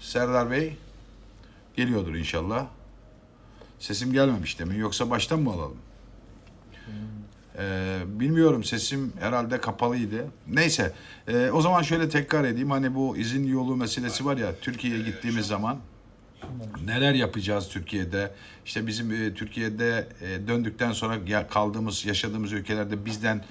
Serdar Bey geliyordur inşallah. Sesim gelmemiş demin yoksa baştan mı alalım? Ee, bilmiyorum sesim herhalde kapalıydı. Neyse ee, o zaman şöyle tekrar edeyim. Hani bu izin yolu meselesi var ya Türkiye'ye gittiğimiz zaman neler yapacağız Türkiye'de? İşte bizim e, Türkiye'de e, döndükten sonra ya, kaldığımız, yaşadığımız ülkelerde bizden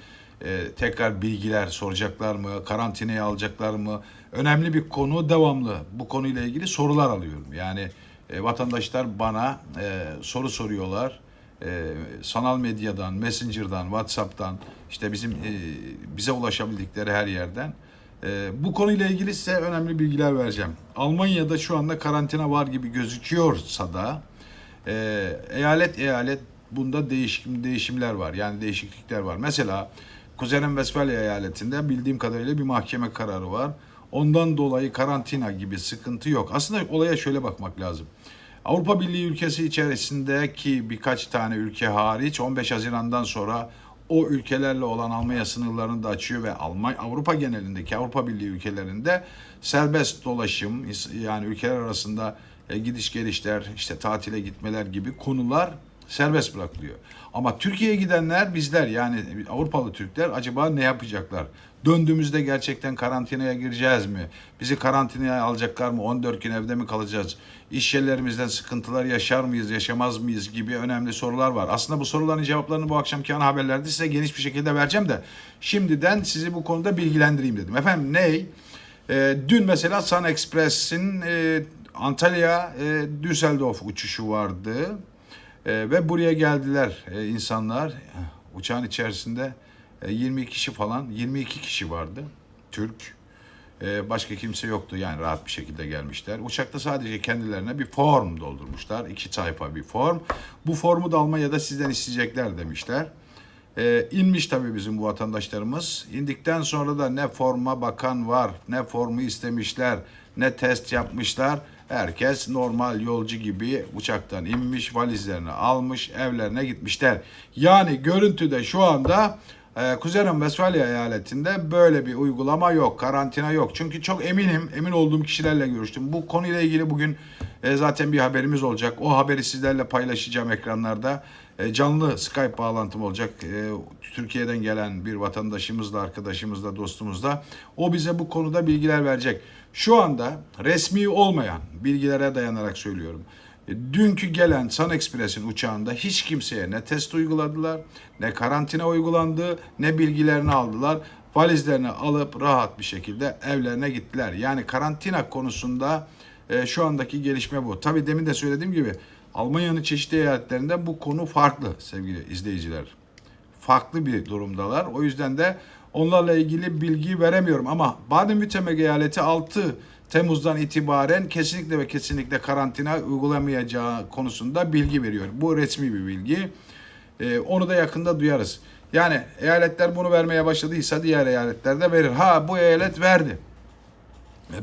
e, tekrar bilgiler soracaklar mı? Karantinaya alacaklar mı? Önemli bir konu devamlı. Bu konuyla ilgili sorular alıyorum. Yani e, vatandaşlar bana e, soru soruyorlar. E, sanal medyadan, Messenger'dan, WhatsApp'tan işte bizim e, bize ulaşabildikleri her yerden. Ee, bu konuyla ilgili size önemli bilgiler vereceğim. Almanya'da şu anda karantina var gibi gözüküyorsa da e, eyalet eyalet bunda değişim değişimler var. Yani değişiklikler var. Mesela Kuzey Westfalia eyaletinde bildiğim kadarıyla bir mahkeme kararı var. Ondan dolayı karantina gibi sıkıntı yok. Aslında olaya şöyle bakmak lazım. Avrupa Birliği ülkesi içerisindeki birkaç tane ülke hariç 15 Haziran'dan sonra o ülkelerle olan Almanya sınırlarını da açıyor ve Almanya Avrupa genelindeki Avrupa Birliği ülkelerinde serbest dolaşım yani ülkeler arasında e, gidiş gelişler işte tatile gitmeler gibi konular serbest bırakılıyor. Ama Türkiye'ye gidenler bizler yani Avrupalı Türkler acaba ne yapacaklar? Döndüğümüzde gerçekten karantinaya gireceğiz mi? Bizi karantinaya alacaklar mı? 14 gün evde mi kalacağız? İş yerlerimizden sıkıntılar yaşar mıyız, yaşamaz mıyız gibi önemli sorular var. Aslında bu soruların cevaplarını bu akşamki ana haberlerde size geniş bir şekilde vereceğim de şimdiden sizi bu konuda bilgilendireyim dedim. Efendim ney? Ee, dün mesela Sun Express'in e, Antalya e, Düsseldorf uçuşu vardı. E, ve buraya geldiler e, insanlar. Uçağın içerisinde e, 22 kişi falan, 22 kişi vardı. Türk. E, başka kimse yoktu yani rahat bir şekilde gelmişler. Uçakta sadece kendilerine bir form doldurmuşlar. iki sayfa bir form. Bu formu da Almanya'da sizden isteyecekler demişler. E, inmiş tabii bizim bu vatandaşlarımız. İndikten sonra da ne forma bakan var, ne formu istemişler, ne test yapmışlar. Herkes normal yolcu gibi uçaktan inmiş, valizlerini almış, evlerine gitmişler. Yani görüntüde şu anda e, Kuzey Westfalia eyaletinde böyle bir uygulama yok, karantina yok. Çünkü çok eminim, emin olduğum kişilerle görüştüm. Bu konuyla ilgili bugün e, zaten bir haberimiz olacak. O haberi sizlerle paylaşacağım ekranlarda. E, canlı Skype bağlantım olacak. E, Türkiye'den gelen bir vatandaşımızla, arkadaşımızla, dostumuzla. O bize bu konuda bilgiler verecek. Şu anda resmi olmayan bilgilere dayanarak söylüyorum. Dünkü gelen Sun Express'in uçağında hiç kimseye ne test uyguladılar, ne karantina uygulandı, ne bilgilerini aldılar. Valizlerini alıp rahat bir şekilde evlerine gittiler. Yani karantina konusunda e, şu andaki gelişme bu. Tabii demin de söylediğim gibi Almanya'nın çeşitli eyaletlerinde bu konu farklı sevgili izleyiciler. Farklı bir durumdalar. O yüzden de onlarla ilgili bilgi veremiyorum. Ama Baden-Württemberg eyaleti 6 Temmuz'dan itibaren kesinlikle ve kesinlikle karantina uygulamayacağı konusunda bilgi veriyor. Bu resmi bir bilgi. Ee, onu da yakında duyarız. Yani eyaletler bunu vermeye başladıysa diğer eyaletler de verir. Ha bu eyalet verdi.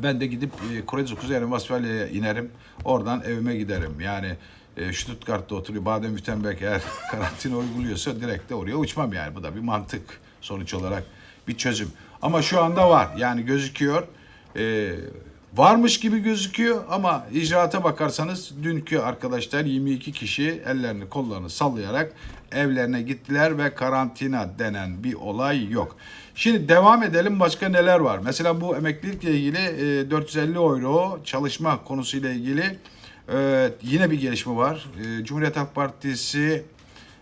Ben de gidip e, Kuzey Kuzey Westfalia'ya inerim. Oradan evime giderim. Yani e, Stuttgart'ta oturuyor. Baden-Württemberg eğer karantina uyguluyorsa direkt de oraya uçmam yani. Bu da bir mantık sonuç olarak bir çözüm. Ama şu anda var. Yani gözüküyor. E, varmış gibi gözüküyor ama icraata bakarsanız dünkü arkadaşlar 22 kişi ellerini kollarını sallayarak evlerine gittiler ve karantina denen bir olay yok. Şimdi devam edelim başka neler var? Mesela bu emeklilikle ilgili e, 450 euro çalışma konusuyla ilgili e, yine bir gelişme var. E, Cumhuriyet Halk Partisi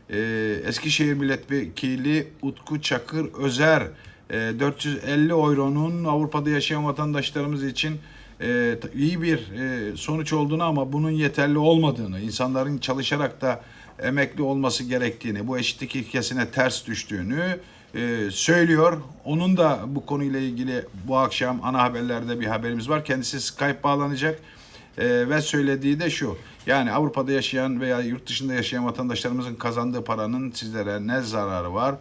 e, Eskişehir Milletvekili Utku Çakır Özer e, 450 euronun Avrupa'da yaşayan vatandaşlarımız için e, iyi bir e, sonuç olduğunu ama bunun yeterli olmadığını, insanların çalışarak da emekli olması gerektiğini, bu eşitlik ilkesine ters düştüğünü e, söylüyor. Onun da bu konuyla ilgili bu akşam ana haberlerde bir haberimiz var. Kendisi Skype bağlanacak. E, ve söylediği de şu. Yani Avrupa'da yaşayan veya yurt dışında yaşayan vatandaşlarımızın kazandığı paranın sizlere ne zararı var?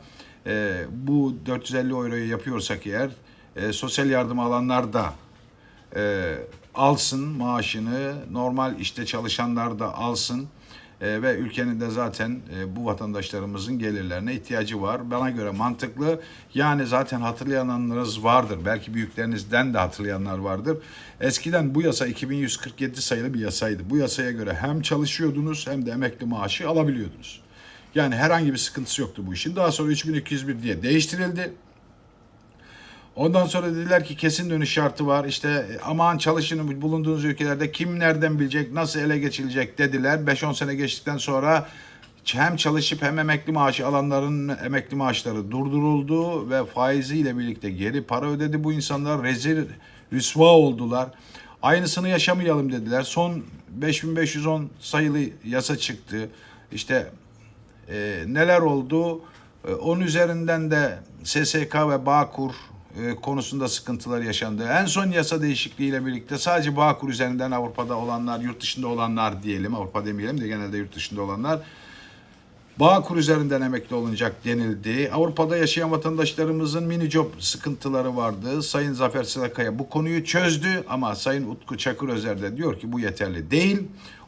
E, bu 450 euroyu yapıyorsak eğer e, sosyal yardım alanlar da e, alsın maaşını, normal işte çalışanlar da alsın. E, ve ülkenin de zaten e, bu vatandaşlarımızın gelirlerine ihtiyacı var. Bana göre mantıklı. Yani zaten hatırlayanlarınız vardır. Belki büyüklerinizden de hatırlayanlar vardır. Eskiden bu yasa 2147 sayılı bir yasaydı. Bu yasaya göre hem çalışıyordunuz hem de emekli maaşı alabiliyordunuz. Yani herhangi bir sıkıntısı yoktu bu işin. Daha sonra 3201 diye değiştirildi. Ondan sonra dediler ki kesin dönüş şartı var. İşte e, aman çalışın bulunduğunuz ülkelerde kim nereden bilecek, nasıl ele geçilecek dediler. 5-10 sene geçtikten sonra hem çalışıp hem emekli maaşı alanların emekli maaşları durduruldu ve faiziyle birlikte geri para ödedi bu insanlar. Rezil, rüsva oldular. Aynısını yaşamayalım dediler. Son 5510 sayılı yasa çıktı. İşte e, neler oldu? E, onun üzerinden de SSK ve Bağkur konusunda sıkıntılar yaşandı. En son yasa değişikliğiyle birlikte sadece Bağkur üzerinden Avrupa'da olanlar, yurt dışında olanlar diyelim, Avrupa demeyelim de genelde yurt dışında olanlar Bağkur üzerinden emekli olunacak denildi. Avrupa'da yaşayan vatandaşlarımızın mini job sıkıntıları vardı. Sayın Zafer Sılakaya bu konuyu çözdü ama Sayın Utku Çakır Özer de diyor ki bu yeterli değil.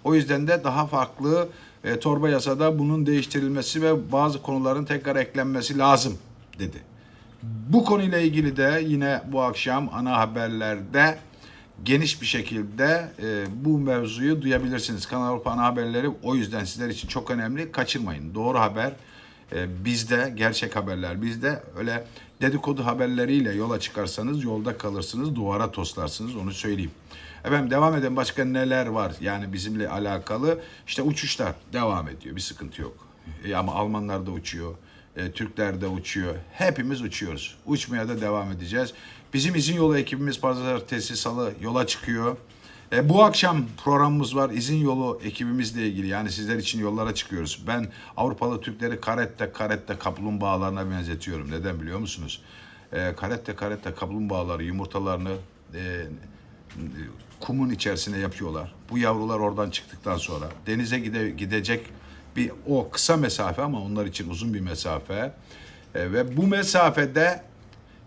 O yüzden de daha farklı e, torba yasada bunun değiştirilmesi ve bazı konuların tekrar eklenmesi lazım dedi. Bu konuyla ilgili de yine bu akşam ana haberlerde geniş bir şekilde e, bu mevzuyu duyabilirsiniz. Kanal Avrupa ana haberleri o yüzden sizler için çok önemli. Kaçırmayın. Doğru haber e, bizde, gerçek haberler bizde. Öyle dedikodu haberleriyle yola çıkarsanız yolda kalırsınız, duvara toslarsınız onu söyleyeyim. Efendim devam edelim. Başka neler var yani bizimle alakalı? İşte uçuşlar devam ediyor. Bir sıkıntı yok. E, ama Almanlar da uçuyor. E, Türkler de uçuyor. Hepimiz uçuyoruz. Uçmaya da devam edeceğiz. Bizim izin yolu ekibimiz pazartesi salı yola çıkıyor. E, bu akşam programımız var. İzin yolu ekibimizle ilgili. Yani sizler için yollara çıkıyoruz. Ben Avrupalı Türkleri karette karette kaplumbağalarına benzetiyorum. Neden biliyor musunuz? E, karette karette kaplumbağaları yumurtalarını e, kumun içerisine yapıyorlar. Bu yavrular oradan çıktıktan sonra denize gide, gidecek bir o kısa mesafe ama onlar için uzun bir mesafe. E, ve bu mesafede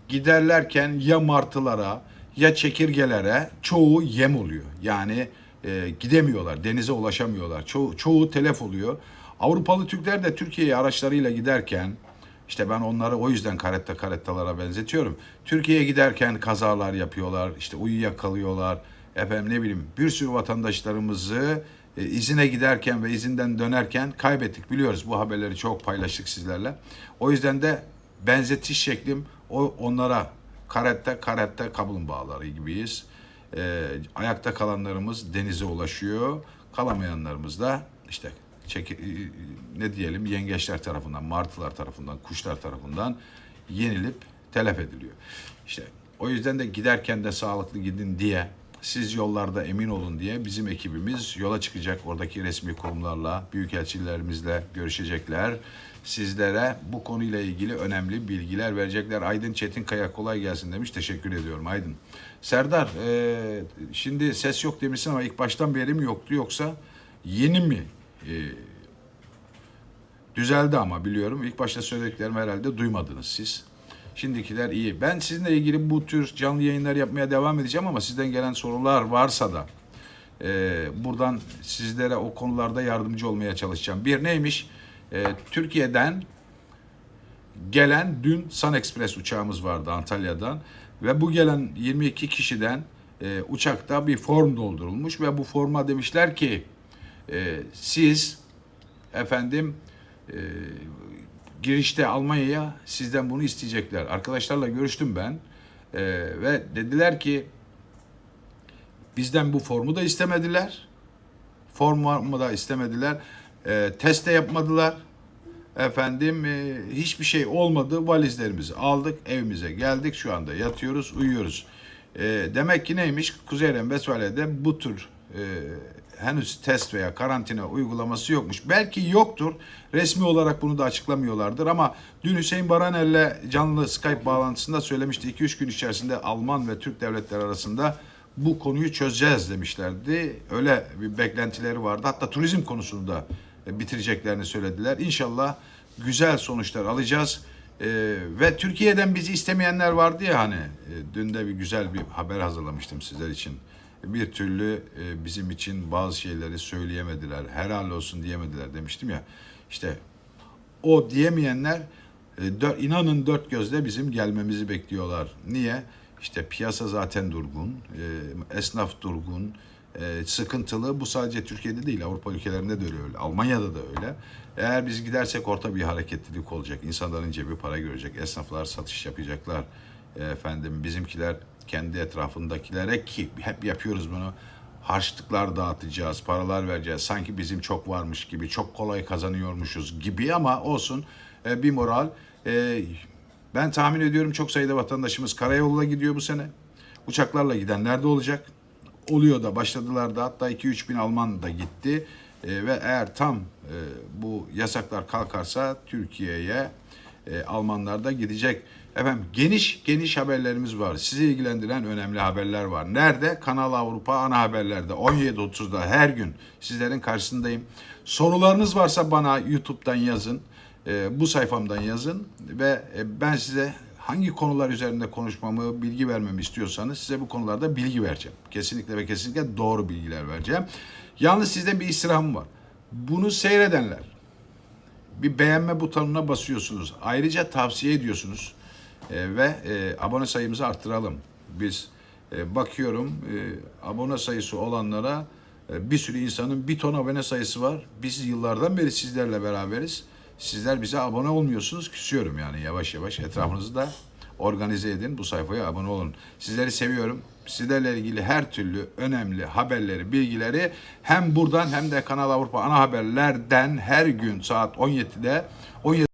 giderlerken ya martılara ya çekirgelere çoğu yem oluyor. Yani e, gidemiyorlar, denize ulaşamıyorlar. Çoğu, çoğu telef oluyor. Avrupalı Türkler de Türkiye'ye araçlarıyla giderken işte ben onları o yüzden karetta karettalara benzetiyorum. Türkiye'ye giderken kazalar yapıyorlar, işte uyuyakalıyorlar. Efendim ne bileyim bir sürü vatandaşlarımızı e, izine giderken ve izinden dönerken kaybettik biliyoruz. Bu haberleri çok paylaştık sizlerle. O yüzden de benzetiş şeklim o onlara karette karette kaplumbağaları gibiyiz. E, ayakta kalanlarımız denize ulaşıyor. Kalamayanlarımız da işte çek, ne diyelim yengeçler tarafından, martılar tarafından, kuşlar tarafından yenilip telef ediliyor. İşte o yüzden de giderken de sağlıklı gidin diye siz yollarda emin olun diye bizim ekibimiz yola çıkacak. Oradaki resmi kurumlarla, büyükelçilerimizle görüşecekler. Sizlere bu konuyla ilgili önemli bilgiler verecekler. Aydın Çetinkaya kolay gelsin demiş. Teşekkür ediyorum Aydın. Serdar, e, şimdi ses yok demişsin ama ilk baştan beri mi yoktu yoksa yeni mi e, düzeldi ama biliyorum. İlk başta söylediklerimi herhalde duymadınız siz. Şimdikiler iyi. Ben sizinle ilgili bu tür canlı yayınlar yapmaya devam edeceğim ama sizden gelen sorular varsa da e, buradan sizlere o konularda yardımcı olmaya çalışacağım. Bir neymiş? E, Türkiye'den gelen dün Sun Express uçağımız vardı Antalya'dan ve bu gelen 22 kişiden e, uçakta bir form doldurulmuş ve bu forma demişler ki e, siz efendim e, girişte Almanya'ya sizden bunu isteyecekler. Arkadaşlarla görüştüm ben e, ve dediler ki bizden bu formu da istemediler. Formu da istemediler. E, test de yapmadılar. Efendim e, hiçbir şey olmadı. Valizlerimizi aldık, evimize geldik. Şu anda yatıyoruz, uyuyoruz. E, demek ki neymiş? Kuzeyren Vesvale'de bu tür e, henüz test veya karantina uygulaması yokmuş. Belki yoktur. Resmi olarak bunu da açıklamıyorlardır ama dün Hüseyin Baranel'le canlı Skype bağlantısında söylemişti. 2-3 gün içerisinde Alman ve Türk devletleri arasında bu konuyu çözeceğiz demişlerdi. Öyle bir beklentileri vardı. Hatta turizm konusunda bitireceklerini söylediler. İnşallah güzel sonuçlar alacağız. Ee, ve Türkiye'den bizi istemeyenler vardı ya hani e, dün de bir güzel bir haber hazırlamıştım sizler için. Bir türlü e, bizim için bazı şeyleri söyleyemediler. Helal olsun diyemediler demiştim ya. İşte o diyemeyenler e, inanın dört gözle bizim gelmemizi bekliyorlar. Niye? İşte piyasa zaten durgun, e, esnaf durgun, sıkıntılı. Bu sadece Türkiye'de değil, Avrupa ülkelerinde de öyle, Almanya'da da öyle. Eğer biz gidersek orta bir hareketlilik olacak. İnsanların cebi para görecek, esnaflar satış yapacaklar. Efendim bizimkiler kendi etrafındakilere ki hep yapıyoruz bunu harçlıklar dağıtacağız, paralar vereceğiz. Sanki bizim çok varmış gibi, çok kolay kazanıyormuşuz gibi ama olsun e, bir moral. E, ben tahmin ediyorum çok sayıda vatandaşımız karayoluyla gidiyor bu sene. Uçaklarla gidenler de olacak. Oluyor da başladılar da hatta 2-3 bin Alman da gitti. E, ve eğer tam e, bu yasaklar kalkarsa Türkiye'ye e, Almanlar da gidecek. Efendim geniş geniş haberlerimiz var. Sizi ilgilendiren önemli haberler var. Nerede? Kanal Avrupa ana haberlerde 17.30'da her gün sizlerin karşısındayım. Sorularınız varsa bana YouTube'dan yazın. E, bu sayfamdan yazın ve e, ben size hangi konular üzerinde konuşmamı, bilgi vermemi istiyorsanız size bu konularda bilgi vereceğim. Kesinlikle ve kesinlikle doğru bilgiler vereceğim. Yalnız sizden bir istirhamım var. Bunu seyredenler bir beğenme butonuna basıyorsunuz. Ayrıca tavsiye ediyorsunuz. E, ve e, abone sayımızı arttıralım. Biz e, bakıyorum e, abone sayısı olanlara e, bir sürü insanın bir ton abone sayısı var. Biz yıllardan beri sizlerle beraberiz. Sizler bize abone olmuyorsunuz. Küsüyorum yani yavaş yavaş. Etrafınızı da organize edin. Bu sayfaya abone olun. Sizleri seviyorum. Sizlerle ilgili her türlü önemli haberleri, bilgileri hem buradan hem de Kanal Avrupa ana haberlerden her gün saat 17'de 17